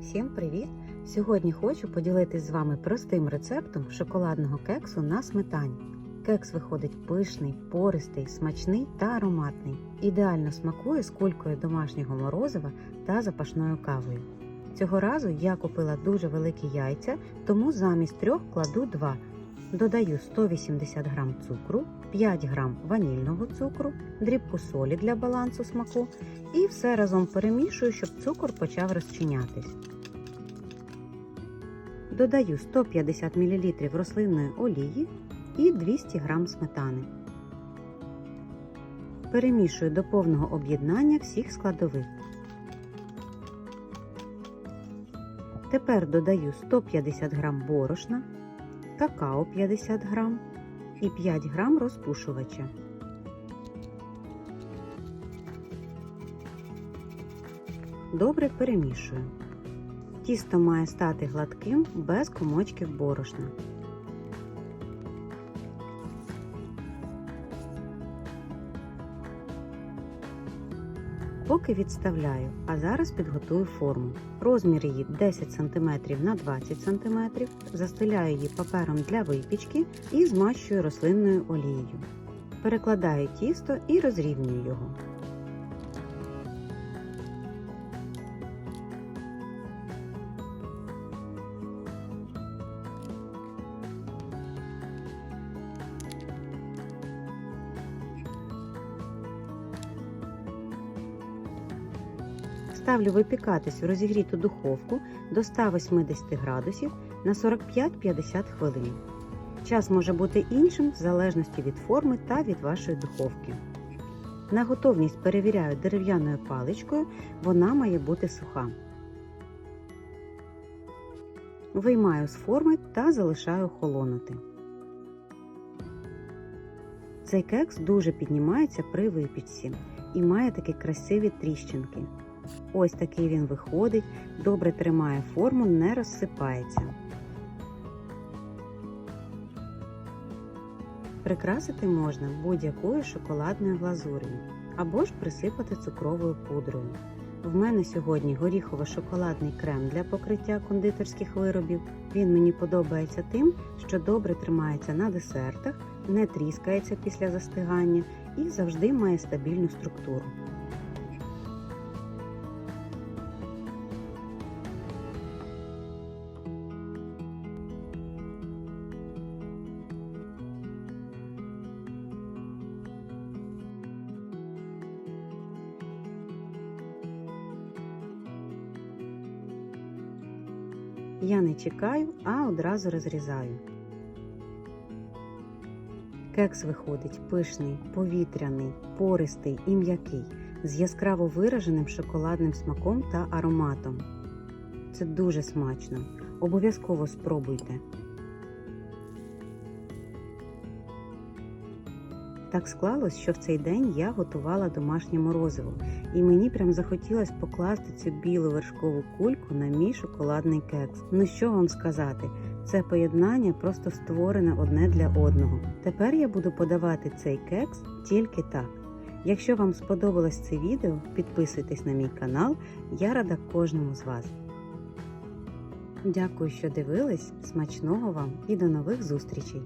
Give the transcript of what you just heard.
Всім привіт! Сьогодні хочу поділитись з вами простим рецептом шоколадного кексу на сметані. Кекс виходить пишний, пористий, смачний та ароматний. Ідеально смакує з кулькою домашнього морозива та запашною кавою. Цього разу я купила дуже великі яйця, тому замість трьох кладу два. Додаю 180 г цукру, 5 г ванільного цукру, дрібку солі для балансу смаку і все разом перемішую, щоб цукор почав розчинятись. Додаю 150 мл рослинної олії і 200 г сметани. Перемішую до повного об'єднання всіх складових. Тепер додаю 150 г борошна, какао 50 г і 5 г розпушувача. Добре перемішую. Тісто має стати гладким без комочків борошна. Поки відставляю, а зараз підготую форму. Розмір її 10 см на 20 см, застеляю її папером для випічки і змащую рослинною олією. Перекладаю тісто і розрівнюю його. Ставлю випікатись в розігріту духовку до 180 градусів на 45-50 хвилин. Час може бути іншим в залежності від форми та від вашої духовки. На готовність перевіряю дерев'яною паличкою, вона має бути суха. Виймаю з форми та залишаю холонути. Цей кекс дуже піднімається при випічці і має такі красиві тріщинки. Ось такий він виходить, добре тримає форму, не розсипається. Прикрасити можна будь-якою шоколадною глазур'ю або ж присипати цукровою пудрою. В мене сьогодні горіхово-шоколадний крем для покриття кондитерських виробів. Він мені подобається тим, що добре тримається на десертах, не тріскається після застигання і завжди має стабільну структуру. Я не чекаю, а одразу розрізаю. Кекс виходить пишний, повітряний, пористий і м'який, з яскраво вираженим шоколадним смаком та ароматом. Це дуже смачно. Обов'язково спробуйте. Так склалось, що в цей день я готувала домашнє морозиво, і мені прям захотілося покласти цю білу вершкову кульку на мій шоколадний кекс. Ну що вам сказати, це поєднання просто створене одне для одного. Тепер я буду подавати цей кекс тільки так. Якщо вам сподобалось це відео, підписуйтесь на мій канал, я рада кожному з вас. Дякую, що дивились, смачного вам і до нових зустрічей!